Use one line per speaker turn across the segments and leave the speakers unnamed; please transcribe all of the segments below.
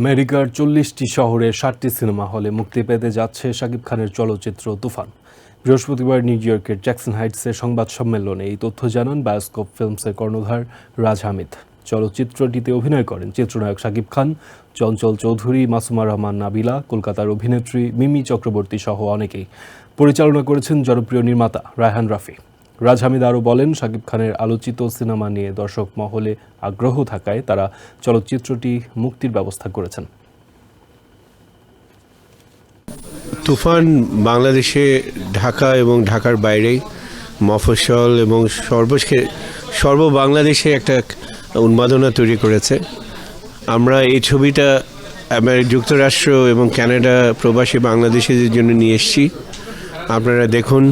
আমেরিকার চল্লিশটি শহরে ষাটটি সিনেমা হলে মুক্তি পেতে যাচ্ছে শাকিব খানের চলচ্চিত্র তুফান। বৃহস্পতিবার নিউ ইয়র্কের জ্যাকসন হাইটসে সংবাদ সম্মেলনে এই তথ্য জানান বায়োস্কোপ ফিল্মসের কর্ণধার রাজ হামিদ। চলচ্চিত্রটিতে অভিনয় করেন চিত্রনায়ক শাকিব খান, চঞ্চল চৌধুরী, মাসুমা রহমান নাবিলা, কলকাতার অভিনেত্রী মিমি চক্রবর্তী সহ অনেকেই। পরিচালনা করেছেন জনপ্রিয় নির্মাতা রায়হান রাফি। রাজ হামিদ আরও বলেন, শাকিব খানের আলোচিত সিনেমা নিয়ে দর্শক মহলে আগ্রহ থাকায় তারা চলচ্চিত্রটি মুক্তির ব্যবস্থা করেছেন।
তুফান বাংলাদেশে, ঢাকা এবং ঢাকার বাইরে মফস্বল এবং সর্বক্ষে সর্ব বাংলাদেশে একটা উন্মাদনা তৈরি করেছে। আমরা এই ছবিটা যুক্তরাষ্ট্র এবং কানাডা প্রবাসী বাংলাদেশিদের জন্য নিয়ে এসেছি। আপনারা দেখুন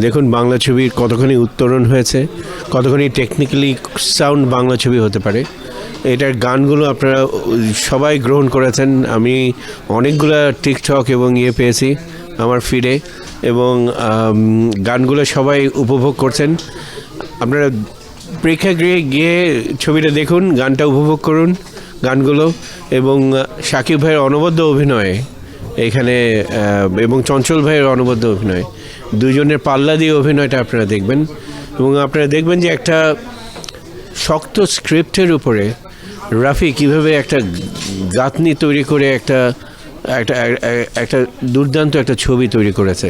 দেখুন, বাংলা ছবির কতখানি উত্তরণ হয়েছে, কতখানি টেকনিক্যালি সাউন্ড বাংলা ছবি হতে পারে। এটার গানগুলো আপনারা সবাই গ্রহণ করেছেন। আমি অনেকগুলো টিকটক এবং ইয়ে পেয়েছি আমার ফিরে এবং গানগুলো সবাই উপভোগ করছেন। আপনারা প্রেক্ষাগৃহে গিয়ে ছবিটা দেখুন, গানটা উপভোগ করুন, গানগুলো এবং শাকিব ভাইয়ের অনবদ্য অভিনয়। এখানে এবং চঞ্চল ভাইয়ের অনবদ্য অভিনয়। দুজনের পাল্লা দিয়ে অভিনয়টা আপনারা দেখবেন। এবং আপনারা দেখবেন যে একটা শক্ত স্ক্রিপ্টের উপরে রাফি কীভাবে একটা গাঁথনি তৈরি করে একটা একটা একটা দুর্দান্ত একটা ছবি তৈরি করেছে।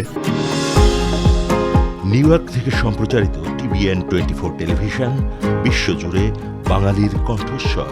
নিউ ইয়র্ক থেকে সম্প্রচারিত টিভিএন টোয়েন্টি ফোর টেলিভিশন, বিশ্বজুড়ে বাঙালির কণ্ঠস্বর।